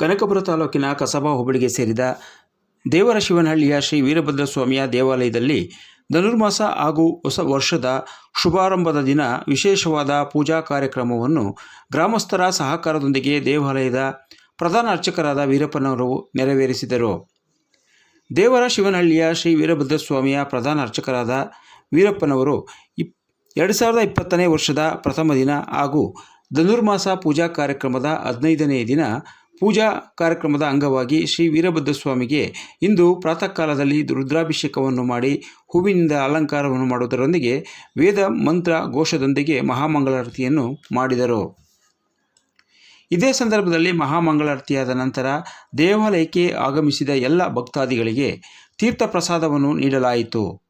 ಕನಕಪುರ ತಾಲೂಕಿನ ಕಸಬಾ ಹೋಬಳಿಗೆ ಸೇರಿದ ದೇವರ ಶಿವನಹಳ್ಳಿಯ ಶ್ರೀ ವೀರಭದ್ರ ಸ್ವಾಮಿಯ ದೇವಾಲಯದಲ್ಲಿ ಧನುರ್ಮಾಸ ಹಾಗೂ ಹೊಸ ವರ್ಷದ ಶುಭಾರಂಭದ ದಿನ ವಿಶೇಷವಾದ ಪೂಜಾ ಕಾರ್ಯಕ್ರಮವನ್ನು ಗ್ರಾಮಸ್ಥರ ಸಹಕಾರದೊಂದಿಗೆ ದೇವಾಲಯದ ಪ್ರಧಾನ ಅರ್ಚಕರಾದ ವೀರಪ್ಪನವರು ನೆರವೇರಿಸಿದರು. ದೇವರ ಶಿವನಹಳ್ಳಿಯ ಶ್ರೀ ವೀರಭದ್ರ ಸ್ವಾಮಿಯ ಪ್ರಧಾನ ಅರ್ಚಕರಾದ ವೀರಪ್ಪನವರು ಇಪ್, ಎರಡು ಸಾವಿರದ ಇಪ್ಪತ್ತನೇ ವರ್ಷದ ಪ್ರಥಮ ದಿನ ಹಾಗೂ ಧನುರ್ಮಾಸ ಪೂಜಾ ಕಾರ್ಯಕ್ರಮದ ಹದಿನೈದನೇ ದಿನ ಪೂಜಾ ಕಾರ್ಯಕ್ರಮದ ಅಂಗವಾಗಿ ಶ್ರೀ ವೀರಭದ್ರ ಸ್ವಾಮಿಗೆ ಇಂದು ಪ್ರಾತಃ ಕಾಲದಲ್ಲಿ ರುದ್ರಾಭಿಷೇಕವನ್ನು ಮಾಡಿ ಹೂವಿನಿಂದ ಅಲಂಕಾರವನ್ನು ಮಾಡುವುದರೊಂದಿಗೆ ವೇದ ಮಂತ್ರ ಘೋಷದೊಂದಿಗೆ ಮಹಾಮಂಗಳಾರತಿಯನ್ನು ಮಾಡಿದರು. ಇದೇ ಸಂದರ್ಭದಲ್ಲಿ ಮಹಾಮಂಗಳಾರತಿಯಾದ ನಂತರ ದೇವಾಲಯಕ್ಕೆ ಆಗಮಿಸಿದ ಎಲ್ಲ ಭಕ್ತಾದಿಗಳಿಗೆ ತೀರ್ಥ ಪ್ರಸಾದವನ್ನು ನೀಡಲಾಯಿತು.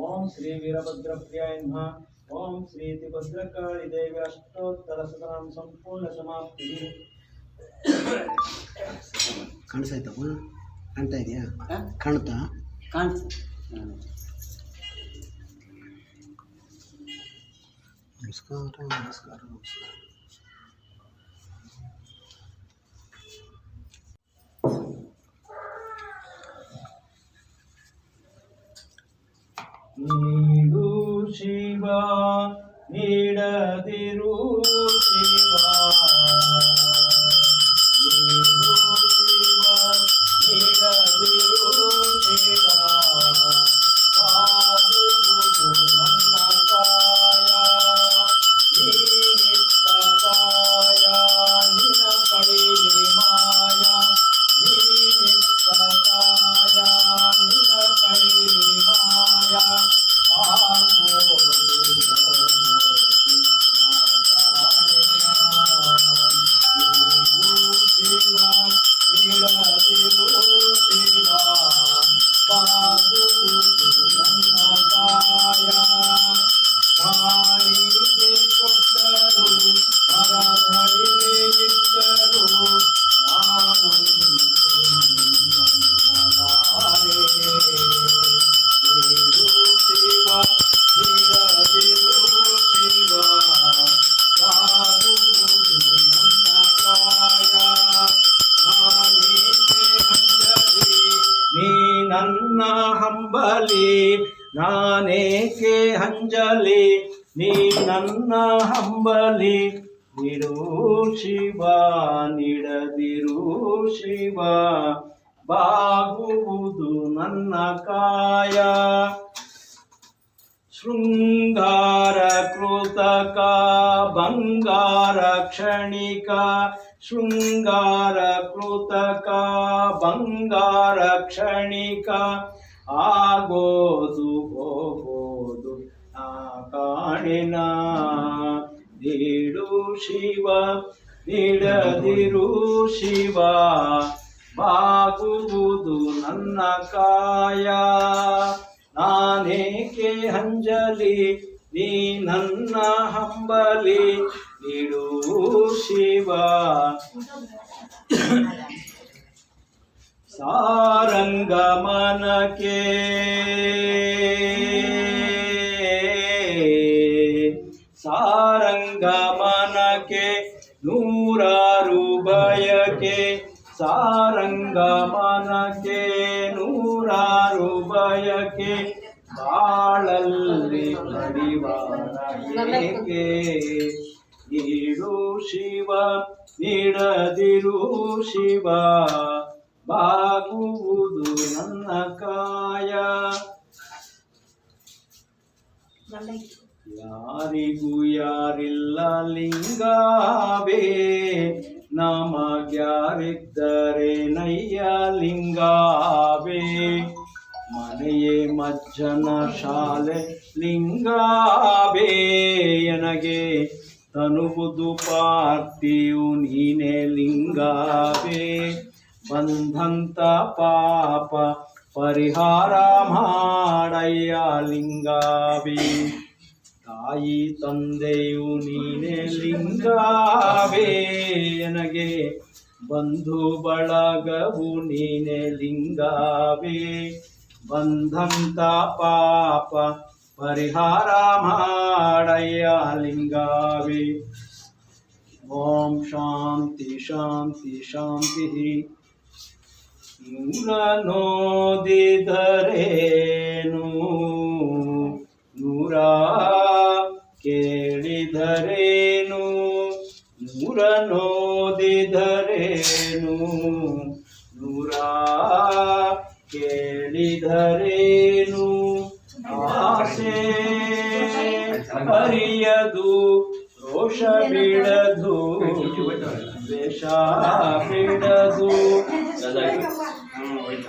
ओम श्री वीरभद्रप्रियाय नमः ओम श्री भद्रकाली देवी अष्टोत्तर शतनाम संपूर्ण समाप्ति ಕಾಣಿಸ್ತಾಯ್ತಪ್ಪ ಕಾಣ್ತಾ ಇದೆಯಾ ಕಾಣುತ್ತಾ ನಮಸ್ಕಾರ ನಮಸ್ಕಾರ ನಮಸ್ಕಾರ ನನ್ನ ಹಂಬಲಿ ನಾನೇಕೆ ಹಂಜಲಿ ನೀ ನನ್ನ ಹಂಬಲಿ. ನಿಡು ಶಿವ, ನಿಡದಿರು ಶಿವ, ಬಾಗುವುದು ನನ್ನ ಕಾಯ. ಶೃಂಗಾರ ಕೃತಕ, ಬಂಗಾರ ಕ್ಷಣಿಕ ಶೃಂಗಾರ ಕೃತಕ, ಬಂಗಾರ ಕ್ಷಣಿಕ, ಆಗೋದು ಹೋಗೋದು ಆ ಕಾಣಿನ. ನೀಡು ಶಿವ, ನೀಡದಿರು ಶಿವ, ಬಾಗುವುದು ನನ್ನ ಕಾಯ. ನಾನೇಕೆ ಹಂಜಲಿ ನೀ ನನ್ನ ಹಂಬಲಿ ನೀಡು ಶಿವ ಸಾರಂಗಮನಕ್ಕೆ ಸಾರಂಗಮನಕ್ಕೆ ನೂರಾರು ಬಯಕೆ ಸಾರಂಗಮನಕ್ಕೆ ನೂರಾರು ಬಯಕೆ ಬಾಳಲ್ಲಿ ಕಡಿವಾರ ಏಕೆ ನೀಡು ಶಿವ, ನೀಡದಿರು ಶಿವ, ಬಾಗುವುದು ನನ್ನ ಕಾಯ. ಯಾರಿಗೂ ಯಾರಿಲ್ಲ ಲಿಂಗಾವೇ ನಮಗ್ಯಾರಿದ್ದರೆ ನಯ್ಯ ಲಿಂಗಾವೇ. ಮನೆಯೇ ಮಜ್ಜನ ಶಾಲೆ ನನಗೆ ತನುವುದು ಪಾರ್ಥಿಯು ನೀನೆ ಲಿಂಗವೇ. ಬಂಧಂತ ಪಾಪ ಪರಿಹಾರ ಮಾಡಯ್ಯ ಲಿಂಗವೇ. ತಾಯಿ ತಂದೆಯು ನೀನೆ ಲಿಂಗವೇ. ನನಗೆ ಬಂಧು ಬಳಗವು ನೀನೆ ಲಿಂಗವೇ. ಬಂಧಂತ ಪಾಪ ಪರಿಹಾರ ಮಾಡಯ್ಯ ಲಿಂಗವೇ. ಓಂ ಶಾಂತಿ ಶಾಂತಿ ಶಾಂತಿ. ನೂರ ನೋದಿದರೇನು? ನೂರ ಕೇಳಿದರೇನು? ನೂರ ನೋದಿದರೇನು? ನೂರ ಕೇಳಿದರೇನು? ಆಸೆ ಅರಿಯದು ರೋಷ ಬಿಡದು ದ್ವೇಷ ಬಿಡದು ಮೂಲ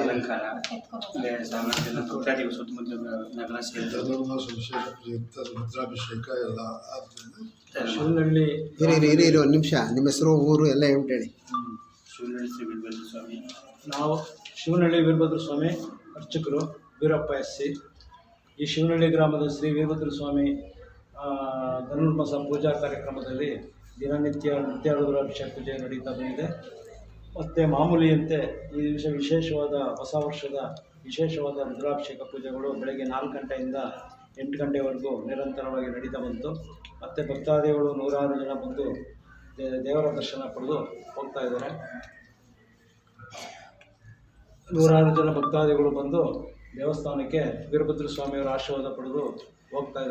ಅಲಂಕಾರ ಭಕ್ತಾದಿಗಳು ಸುತ್ತಮುತ್ತಲ ನಗರ ರುದ್ರಾಭಿಷೇಕ ಎಲ್ಲ ಶಿವನಹಳ್ಳಿ ಇರಿ ಇರಿ ಇರಿ ಇರಿ ಒಂದು ನಿಮಿಷ. ನಿಮ್ಮ ಹೆಸರು ಊರು ಎಲ್ಲ ಹೇಳ್ಬಿಟ್ಟು ಹೇಳಿ. ಶಿವನಳ್ಳಿ ಶ್ರೀ ವೀರಭದ್ರ ಸ್ವಾಮಿ. ನಾವು ಶಿವನಹಳ್ಳಿ ವೀರಭದ್ರ ಸ್ವಾಮಿ. ಅರ್ಚಕರು ವೀರಪ್ಪ ಎಸ್ ಸಿ, ಈ ಶಿವನಹಳ್ಳಿ ಗ್ರಾಮದ ಶ್ರೀ ವೀರಭದ್ರ ಸ್ವಾಮಿ ಧನುರ್ಮಾಸ ಪೂಜಾ ಕಾರ್ಯಕ್ರಮದಲ್ಲಿ ದಿನನಿತ್ಯ ನಿತ್ಯ ಅಭಿಷೇಕ ಪೂಜೆ ನಡೀತಾ ಬಂದಿದೆ. ಮತ್ತು ಮಾಮೂಲಿಯಂತೆ ಈ ದಿವಸ ವಿಶೇಷವಾದ ಹೊಸ ವರ್ಷದ ವಿಶೇಷವಾದ ರುದ್ರಾಭಿಷೇಕ ಪೂಜೆಗಳು ಬೆಳಗ್ಗೆ ನಾಲ್ಕು ಗಂಟೆಯಿಂದ ಎಂಟು ಗಂಟೆವರೆಗೂ ನಿರಂತರವಾಗಿ ನಡೀತಾ ಬಂತು. ಮತ್ತು ಭಕ್ತಾದಿಗಳು ನೂರಾರು ಜನ ಬಂದು ದೇವರ ದರ್ಶನ ಪಡೆದು ಹೋಗ್ತಾ ಇದ್ದಾರೆ. ನೂರಾರು ಜನ ಭಕ್ತಾದಿಗಳು ಬಂದು ದೇವಸ್ಥಾನಕ್ಕೆ ವೀರಭದ್ರ ಸ್ವಾಮಿಯವರ ಆಶೀರ್ವಾದ ಪಡೆದು ಹೋಗ್ತಾ ಇದ್ದಾರೆ.